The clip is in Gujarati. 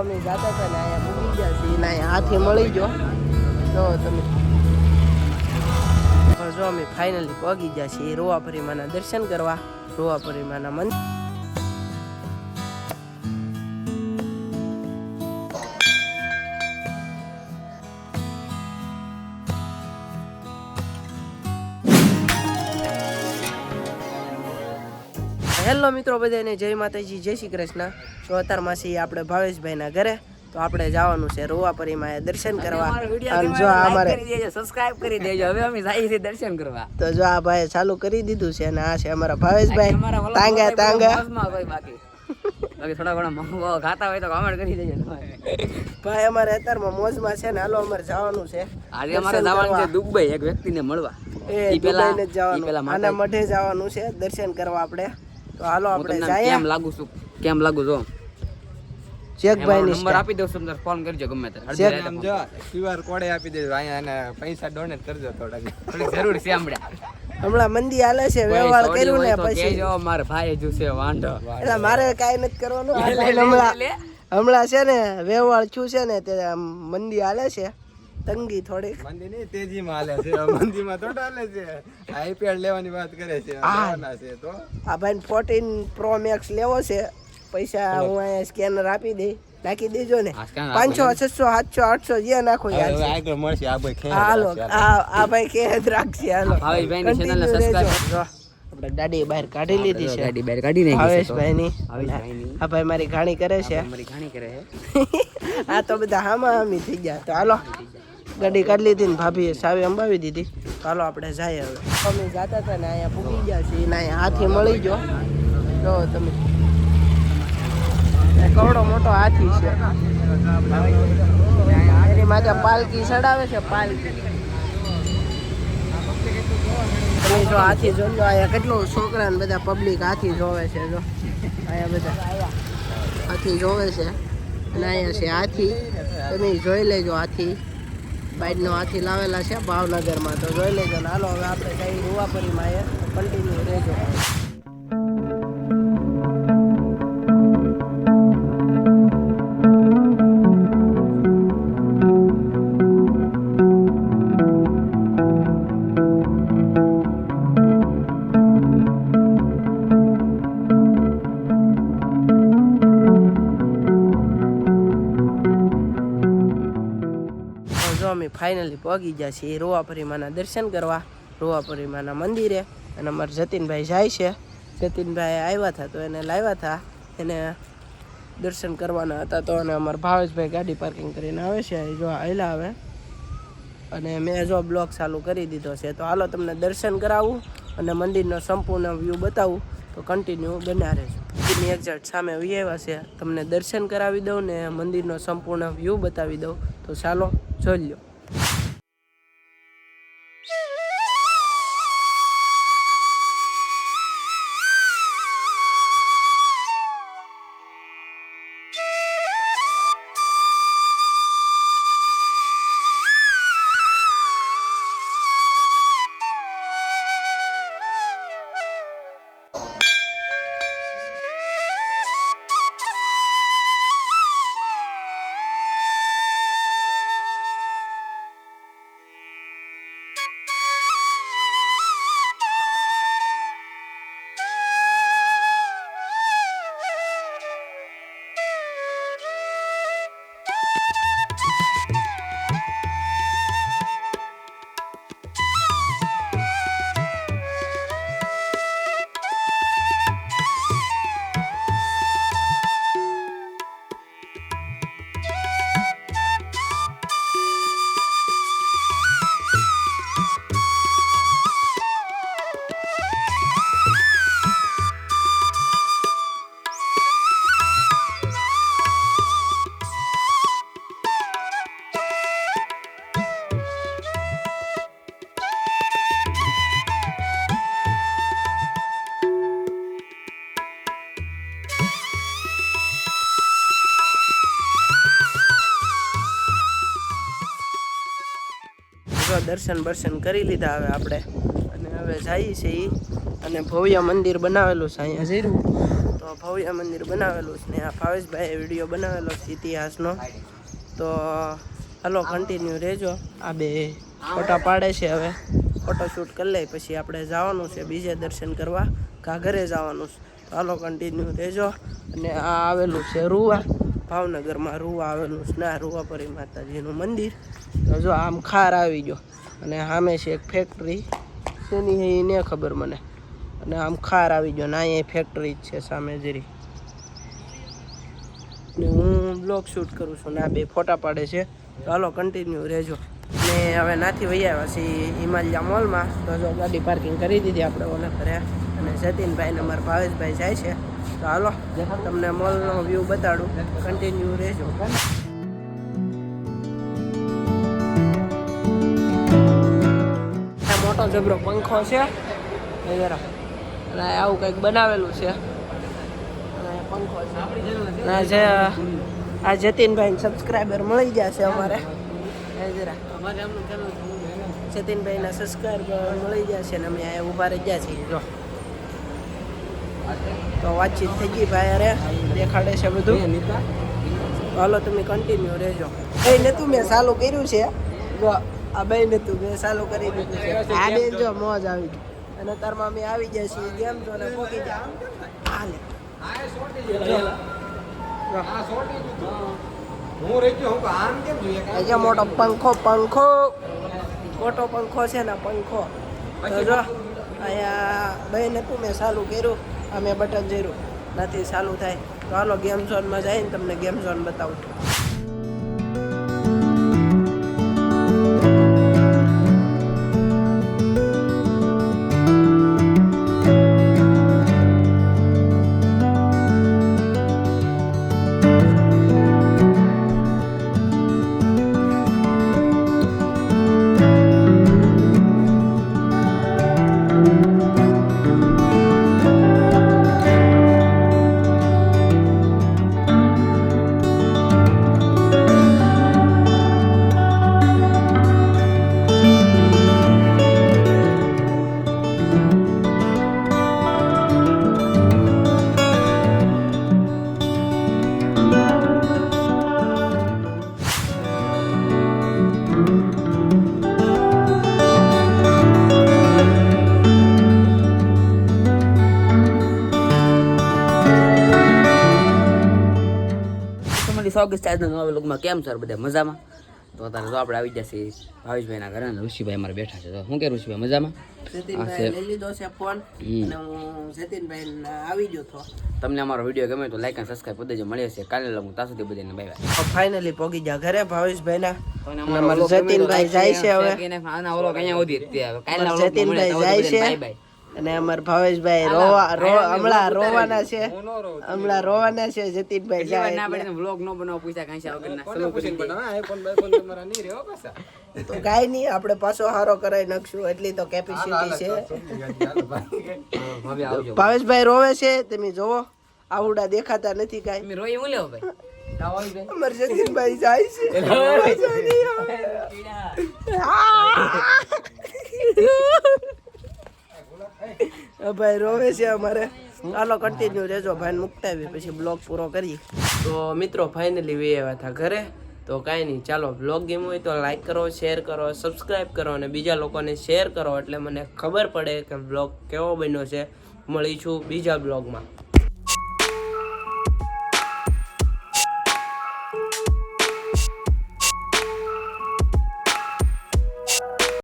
અમે જાતા અહીંયા ને હાથે મળી ગયો. જો તમે. તો જો અમે ફાઇનલી પગી ગયા છીએ રોવા માના દર્શન કરવા રોવાપરી માના મંદિર. હેલો મિત્રો બધાને જય માતાજી જય શ્રી કૃષ્ણ. તો અત્યારમાં છીએ આપણે ભાવેશભાઈના ઘરે તો આપણે જવાનું છે રોવાપરીમાં દર્શન કરવા. જો અમારે સબસ્ક્રાઇબ કરી દેજો. હવે અમે જઈએ છીએ દર્શન કરવા. તો જો આ ભાઈ ચાલુ કરી દીધું છે અને આ છે અમારા ભાવેશભાઈ. તાંગા તાંગા. બાકી. બાકી થોડા ઘણા મંગવા ખાતા હોય તો કમેન્ટ કરી દેજો ભાઈ અમારે અત્યારમાં મોજમાં છે ને હાલો અમારે જવાનું છે આજે અમારે જવાનું છે દુબઈ એક વ્યક્તિને મળવા. એ પેલા જવાનું. આના મઢે જવાનું છે દર્શન કરવા આપણે. તો હાલો આપણે જઈએ કેમ લાગુ છું? કેમ લાગુ છો? ચેકભાઈ ની નંબર આપી દઉં તમને ફોન કરજો ગમે ત્યારે. ચેક. આમ જો ક્યુઆર કોડ આપી દેજો અહીંયા અને પૈસા ડોનેટ કરજો થોડાક. થોડી જરૂર છે હમણાં હમણાં મંદી હાલે છે વ્યવહાર કર્યું ને પછી. જો મારે ભાઈ જ છે વાંઢો. એટલે મારે કાઈ નથી કરવાનું. હમણાં હમણાં છે ને વ્યવહાર છું છે ને તે મંદી હાલે છે. તંગી થોડીક. મંદી નહીં તેજીમાં હાલે છે. મંદીમાં તો હાલે છે. આઈપીએલ લેવાની વાત કરે છે. લેવાના છે તો. આ ભાઈ ફોર્ટીન પ્રો મેક્સ લેવો છે. પૈસા હું અહીંયા સ્કેનર આપી દઈ. નાખી દેજો ને. પાંચસો છસો સાતસો આઠસો જે નાખો યાર મળશે. આ ભાઈ હાલો રાખશે. આ ભાઈ કે જ રાખશે. હાલો. આપણે ગાડી બહાર કાઢી લીધી છે. ગાડી બહાર કાઢી નાખી છે તો. ભાવેશભાઈની ભાવેશભાઈની. આ ભાઈ મારી ઘાણી કરે છે. અમારી ઘાણી કરે છે. આ તો બધા હામા હામી થઈ ગયા. તો હાલો. ગાડી કાઢી લીધી ને ભાભીએ સાવી અંબાવી દીધી. ચાલો આપણે જઈએ હવે. અમે જતા હતા ને અહીંયા પૂગી ગયા છીએ ને અહીંયા હાથી મળી ગયો. જો તમે. કવડો મોટો હાથી છે. એની માથે પાલકી ચડાવે છે, પાલકી. તમે જો હાથી જોજો, અહીંયા કેટલું છોકરા બધા પબ્લિક હાથી જોવે છે, જો. અહીંયા હાથી જોવે છે. અને અહીંયા છે હાથી. તમે જોઈ લેજો હાથી. બાઈડનો હાથી લાવેલા છે ભાવનગરમાં. તો જોઈ લેજો હાલો, હવે આપણે કઈ રૂવાપરીમાં એ કન્ટિન્યુ રહેજો. પહોંચી ગયા છીએ રોવાપરીમાના દર્શન કરવા, રોવાપરીમાના મંદિરે. અને અમારા જતીનભાઈ જાય છે. જતીનભાઈ આવ્યા હતા તો એને લાવ્યા હતા. એને દર્શન કરવાના હતા તો અને અમારા ભાવેશભાઈ ગાડી પાર્કિંગ કરીને આવે છે. એ જો આવેલા આવે અને મેં જો બ્લોક ચાલુ કરી દીધો છે. તો હાલો તમને દર્શન કરાવું અને મંદિરનો સંપૂર્ણ વ્યૂ બતાવું. તો કન્ટિન્યુ બન્યા રહેજો. મંદિરની એક્ઝેક્ટ સામે આવ્યા છે. તમને દર્શન કરાવી દઉં ને મંદિરનો સંપૂર્ણ વ્યૂ બતાવી દઉં. તો ચાલો, જોઈ લો જો દર્શન બર્શન કરી લીધા હવે આપણે. અને હવે જઈએ છીએ અને ભવ્ય મંદિર બનાવેલું છે અહીંયા જીરું તો ભવ્ય મંદિર બનાવેલું છે ને આ ભાવેશભાઈએ વીડિયો બનાવેલો છે ઇતિહાસનો. તો હાલો કન્ટિન્યુ રહેજો. આ બે ફોટા પાડે છે હવે. ફોટોશૂટ કરી લઈ પછી આપણે જવાનું છે બીજે દર્શન કરવા. કા ઘરે જવાનું છે. તો હાલો કન્ટિન્યુ રહેજો. અને આ આવેલું છે રૂવા. ભાવનગરમાં રૂવા આવેલું છે ને આ રૂવાપરી માતાજીનું મંદિર. જો આમ ખાર આવી ગયો. અને સામે છે એક ફેક્ટરી છે એ ને ખબર મને. અને આમ ખાર આવી ગયો ને અહીંયા ફેક્ટરી જ છે સામે જરી. હું બ્લોગ શૂટ કરું છું ને આ બે ફોટા પાડે છે. હાલો કન્ટિન્યુ રહેજો. ને હવે નાથી વહી આવ્યા છીએ હિમાલયા મોલમાં. તો જો ગાડી પાર્કિંગ કરી દીધી આપણે ઓલા ઘરે. અને જતીનભાઈ ને અમારા ભાવેશભાઈ જાય છે. તો હાલો તમને મોલનો વ્યૂ બતાડું. કન્ટિન્યુ રહેજો. મોટો જબરો પંખો છે. જરા. અને આવું કંઈક બનાવેલું છે. અને પંખો છે. જે, આ જતીનભાઈ સબસ્ક્રાઈબર મળી છે અમારે. જરા. જતીનભાઈના સબસ્ક્રાઈબર મળી ગયા છે ને અમે અહીંયા ઊભા રહી ગયા છીએ, જો. તો વાતચીત થઈ ગઈ ભાઈ અરે, દેખાડે છે બધું. હાલો, તમે કન્ટિન્યુ રહેજો. એ ને તું મેં ચાલુ કર્યું છે. જો આ બે ને મેં ચાલુ કરી દીધું છે. આ બેન જો મોજ આવી ગઈ. અને તાર અમે આવી જાય છીએ ગેમ જો ને પોકી જાય હાલે. અહીંયા મોટો પંખો પંખો. મોટો પંખો છે ને પંખો. તો જો અહીંયા બે હતું મેં ચાલુ કર્યું અમે બટન જીરું નથી ચાલુ થાય. તો હાલો ગેમ ઝોનમાં જઈને તમને ગેમ ઝોન બતાવું સ્વાગત છે આજના નવા વ્લોગમાં કેમ સર બધા મજામાં? તો અત્યારે જો આપણે આવી જશે ભાવેશભાઈના ઘરે અને ઋષિભાઈ અમારે બેઠા છે. તો શું કે ઋષિભાઈ મજામાં? તો તમને અમારો વીડિયો ગમે તો લાઈક અને સબસ્ક્રાઈબ કરી દેજો. મળીએ છીએ કાલે લગું. ત્યાં સુધી બધાને બાય બાય ફાઇનલી પોગી ગયા ઘરે ભાવેશભાઈ ના જતીનભાઈ જાય છે હવે. જ તે જતીનભાઈ જાય છે. અને અમાર ભાવેશભાઈ રોવા રો હમણાં રોવાના છે. હમણાં રોવાના છે જતીનભાઈ જાય ના એટલે. પડે vlog ન બનાવો પૈસા કાંઈ છે વગરના સલો પૂછીને. બનાવે? આઈફોન બાઈફોન તમારા નહીં રહે પાછા. તો કાંઈ નહીં આપણે પાછો હારો કરાવી નાખશું એટલી તો કેપેસિટી છે. ભાવેશભાઈ રોવે છે તમે જોવો આવડા દેખાતા નથી કાંઈ. મે રોઈ હું લેવો ભાઈ? આવો આવી ભાઈ. અમાર જતીનભાઈ જાય છે. ભાઈ રોવે છે અમારે. ચાલો કન્ટિન્યુ રહેજો ભાઈ મુકતા આવી પછી બ્લોગ પૂરો કરીએ. તો મિત્રો ફાઇનલી વે આવ્યા હતા ઘરે. તો કાંઈ નહીં, ચાલો, બ્લોગ ગેમ હોય તો લાઈક કરો શેર કરો સબસ્ક્રાઈબ કરો અને બીજા લોકોને શેર કરો. એટલે મને ખબર પડે કે બ્લોગ કેવો બન્યો છે. મળીશું બીજા બ્લોગમાં.